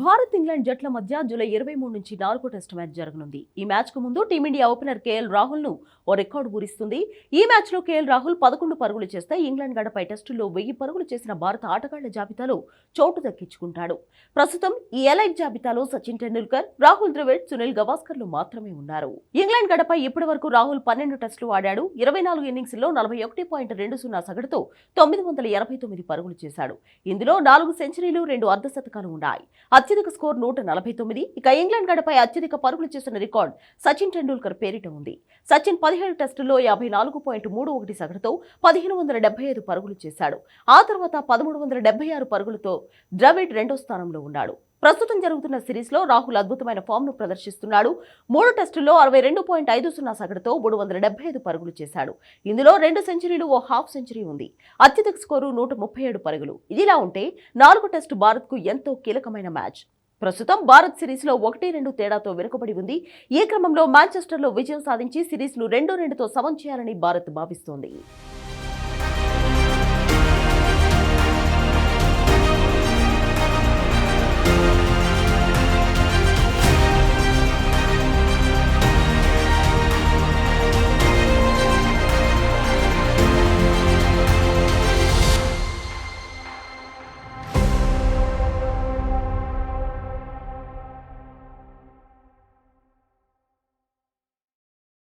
Bharat England జట్ల మధ్య July ఇరవై మూడు నుంచి నాలుగో టెస్ట్ మ్యాచ్ జరగనుంది. ఈ మ్యాచ్కు ముందు టీమిండియా ఓపెనర్ కేఎల్ రాహుల్ను ఓ రికార్డు పూరిస్తుంది ఈ మ్యాచ్లో కేఎల్ రాహుల్ పదకొండు పరుగులు చేస్తే ఇంగ్లాండ్ గడపై టెస్టుల్లో వెయ్యి పరుగులు చేసిన భారత ఆటగాళ్ళ జాబితాలో చోటు దక్కించుకుంటాడు. ప్రస్తుతం ఈ ఎలైట్ జాబితాలో సచిన్ టెండూల్కర్ రాహుల్ ద్రవిడ్ సునీల్ గవాస్కర్లు మాత్రమే ఉన్నారు. ఇంగ్లాండ్ గడపై ఇప్పటి వరకు రాహుల్ పన్నెండు టెస్టులు ఆడాడు. ఇరవై నాలుగు ఇన్నింగ్స్లో నలభై ఒకటి పాయింట్ రెండు సున్నా సగటుతో తొమ్మిది వందల ఎనభై తొమ్మిది పరుగులు చేశాడు. ఇందులో నాలుగు సెంచరీలు రెండు అర్ధశతకాలు ఉన్నాయి. అత్యధిక స్కోర్ నూట నలభై తొమ్మిది. ఇక ఇంగ్లాండ్ గడపై అత్యధిక పరుగులు చేసిన రికార్డ్ సచిన్ టెండూల్కర్ పేరిట ఉంది. సచిన్ పదిహేడు టెస్టుల్లో యాభై నాలుగు పాయింట్ మూడు ఒకటి సగటుతో పదిహేను వందల డెబ్బై ఐదు పరుగులు చేశాడు. ఆ తర్వాత పదమూడు వందల డెబ్బై ఆరు పరుగులతో ద్రవిడ్ రెండో స్థానంలో ఉన్నాడు. ప్రస్తుతం జరుగుతున్న సిరీస్లో రాహుల్ అద్భుతమైన ఫామ్ను ప్రదర్శిస్తున్నాడు. మూడు టెస్టుల్లో అరవై రెండు పాయింట్ ఐదు సున్నా సగటుతో మూడు వందల డెబ్బై ఐదు పరుగులు చేశాడు. ఇందులో రెండు సెంచరీలు ఓ హాఫ్ సెంచరీ ఉంది. అత్యధిక స్కోరు నూట ముప్పై ఏడు పరుగులు. ఇదిలా ఉంటే నాలుగు టెస్టు భారత్కు ఎంతో కీలకమైన మ్యాచ్. ప్రస్తుతం భారత్ సిరీస్లో ఒకటి రెండు తేడాతో వెనుకబడి ఉంది. ఈ క్రమంలో మాంచెస్టర్లో విజయం సాధించి సిరీస్ను రెండు రెండుతో సమం చేయాలని భారత్ భావిస్తోంది.